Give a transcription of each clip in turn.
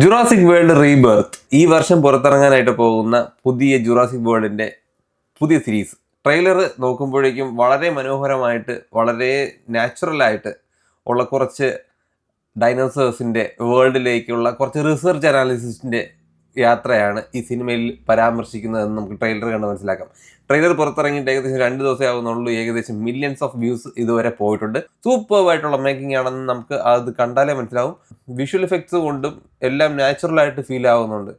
Jurassic world rebirth ഈ വർഷം പുറത്തിറങ്ങാനായിട്ട് പോകുന്ന പുതിയ ജുറാസിക് വേൾഡിന്റെ പുതിയ സീരീസ് ട്രെയിലർ നോക്കുമ്പോഴേക്കും വളരെ മനോഹരമായിട്ട് വളരെ നാച്ചുറലായിട്ട് ഉള്ള കുറച്ച് ഡൈനോസേഴ്സിന്റെ വേൾഡിലേക്കുള്ള കുറച്ച് റിസർച്ച് അനാലിസിസിന്റെ യാത്രയാണ് ഈ സിനിമയിൽ പരാമർശിക്കുന്നതെന്ന് നമുക്ക് ട്രെയിലർ കണ്ട് മനസ്സിലാക്കാം. ട്രെയിലർ പുറത്തിറങ്ങിയിട്ട് ഏകദേശം രണ്ട് ദിവസമേ ആവുന്നുള്ളൂ. ഏകദേശം മില്യൺസ് ഓഫ് വ്യൂസ് ഇതുവരെ പോയിട്ടുണ്ട്. സൂപ്പർ ആയിട്ടുള്ള മേക്കിംഗ് ആണെന്ന് നമുക്ക് അത് കണ്ടാലേ മനസ്സിലാവും. വിഷ്വൽ എഫക്ട്സ് കൊണ്ടും എല്ലാം നാച്ചുറൽ ആയിട്ട് ഫീൽ ആവുന്നുണ്ട്.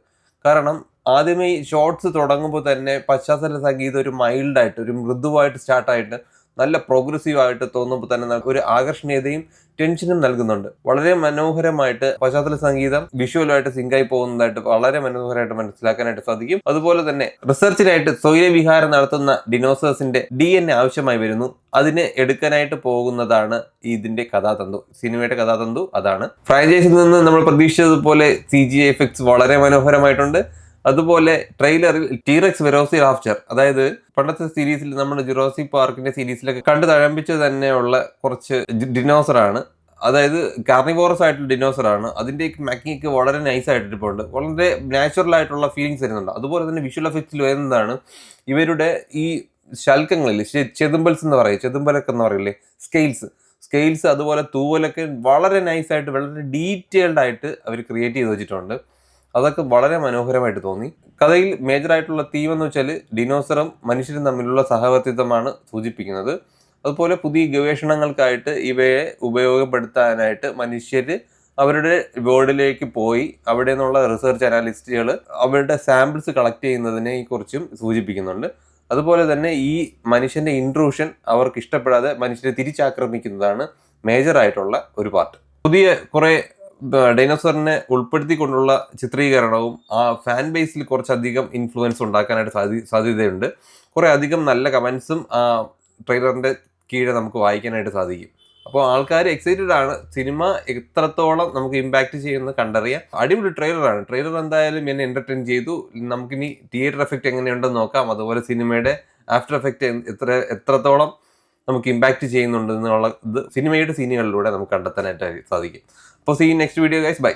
കാരണം ആദ്യമേ ഷോർട്സ് തുടങ്ങുമ്പോൾ തന്നെ പശ്ചാത്തല സംഗീതം ഒരു മൈൽഡായിട്ട് ഒരു മൃദുവായിട്ട് സ്റ്റാർട്ടായിട്ട് നല്ല പ്രോഗ്രസീവ് ആയിട്ട് തോന്നുമ്പോൾ തന്നെ നമുക്ക് ഒരു ആകർഷണീയതയും ടെൻഷനും നൽകുന്നുണ്ട്. വളരെ മനോഹരമായിട്ട് പശ്ചാത്തല സംഗീതം വിഷ്വലുമായിട്ട് സിങ്കായി പോകുന്നതായിട്ട് വളരെ മനോഹരമായിട്ട് മനസ്സിലാക്കാനായിട്ട് സാധിക്കും. അതുപോലെ തന്നെ റിസർച്ചിനായിട്ട് സ്വൈരവിഹാരം നടത്തുന്ന ഡിനോസേഴ്സിന്റെ ഡി എൻ എ ആവശ്യമായി വരുന്നു. അതിനെ എടുക്കാനായിട്ട് പോകുന്നതാണ് ഇതിന്റെ കഥാതന്തു. സിനിമയുടെ കഥാതന്തു അതാണ്. ഫ്രാഞ്ചൈസിൽ നിന്ന് നമ്മൾ പ്രതീക്ഷിച്ചതുപോലെ സി ജി എഫക്ട്സ് വളരെ മനോഹരമായിട്ടുണ്ട്. അതുപോലെ ട്രെയിലറിൽ ടീറക്സ് വെറോസി റാഫ്ചർ അതായത് പണ്ടത്തെ സീരീസിൽ നമ്മൾ ജുറോസി പാർക്കിന്റെ സീരീസിലൊക്കെ കണ്ടു തഴമ്പിച്ച് തന്നെയുള്ള കുറച്ച് ഡിനോസർ ആണ്. അതായത് കാർണിവോറസ് ആയിട്ടുള്ള ഡിനോസർ ആണ്. അതിന്റെ മാക്കിങ് വളരെ നൈസ് ആയിട്ട് ഇപ്പോൾ ഉണ്ട്. വളരെ നാച്ചുറൽ ആയിട്ടുള്ള ഫീലിങ്സ് വരുന്നുണ്ട്. അതുപോലെ തന്നെ വിഷ്വൽ എഫക്ട്സിൽ വരുന്നതാണ് ഇവരുടെ ഈ ശൽക്കങ്ങളിൽ ചെതുമ്പൽസ് എന്ന് പറയും ചെതുമ്പലൊക്കെ എന്ന് പറയില്ലേ സ്കെയിൽസ് സ്കെയിൽസ് അതുപോലെ തൂവലൊക്കെ വളരെ നൈസായിട്ട് വളരെ ഡീറ്റെയിൽഡ് ആയിട്ട് അവർ ക്രിയേറ്റ് ചെയ്ത് വെച്ചിട്ടുണ്ട്. അതൊക്കെ വളരെ മനോഹരമായിട്ട് തോന്നി. കഥയിൽ തീം എന്ന് വെച്ചാൽ ഡിനോസറും മനുഷ്യരും തമ്മിലുള്ള സഹവർത്തിത്വമാണ് സൂചിപ്പിക്കുന്നത്. അതുപോലെ പുതിയ ഗവേഷണങ്ങൾക്കായിട്ട് ഇവയെ ഉപയോഗപ്പെടുത്താനായിട്ട് മനുഷ്യർ അവരുടെ വേൾഡിലേക്ക് പോയി. അവിടെ നിന്നുള്ള റിസർച്ച് അനാലിസ്റ്റുകൾ അവരുടെ സാമ്പിൾസ് കളക്ട് ചെയ്യുന്നതിനെ കുറിച്ചും സൂചിപ്പിക്കുന്നുണ്ട്. അതുപോലെ തന്നെ ഈ മനുഷ്യന്റെ ഇൻട്രൂഷൻ അവർക്ക് ഇഷ്ടപ്പെടാതെ മനുഷ്യരെ തിരിച്ചാക്രമിക്കുന്നതാണ് മേജർ ആയിട്ടുള്ള ഒരു പാർട്ട് പുതിയ കുറെ ഡൈനോസറിനെ ഉൾപ്പെടുത്തിക്കൊണ്ടുള്ള ചിത്രീകരണവും ആ ഫാൻ ബേസിൽ കുറച്ചധികം ഇൻഫ്ലുവൻസ് ഉണ്ടാക്കാനായിട്ട് സാധ്യ സാധ്യതയുണ്ട്. കുറേ അധികം നല്ല കമൻസും ആ ട്രെയിലറിന്റെ കീഴെ നമുക്ക് വായിക്കാനായിട്ട് സാധിക്കും. അപ്പോൾ ആൾക്കാർ എക്സൈറ്റഡ് ആണ്. സിനിമ എത്രത്തോളം നമുക്ക് ഇമ്പാക്റ്റ് ചെയ്യുന്നത് കണ്ടറിയാം അടിപൊളി ട്രെയിലറാണ് ട്രെയിലർ എന്തായാലും എന്നെ എന്റർടൈൻ ചെയ്തു. നമുക്കിനി തിയേറ്റർ എഫക്റ്റ് എങ്ങനെയുണ്ടെന്ന് നോക്കാം. അതുപോലെ സിനിമയുടെ ആഫ്റ്റർ എഫക്റ്റ് എത്ര എത്രത്തോളം നമുക്ക് ഇമ്പാക്ട് ചെയ്യുന്നുണ്ട് എന്നുള്ള ഇത് സിനിമയുടെ സീനുകളിലൂടെ നമുക്ക് കണ്ടെത്താനായിട്ട് സാധിക്കും. അപ്പോൾ see next video guys bye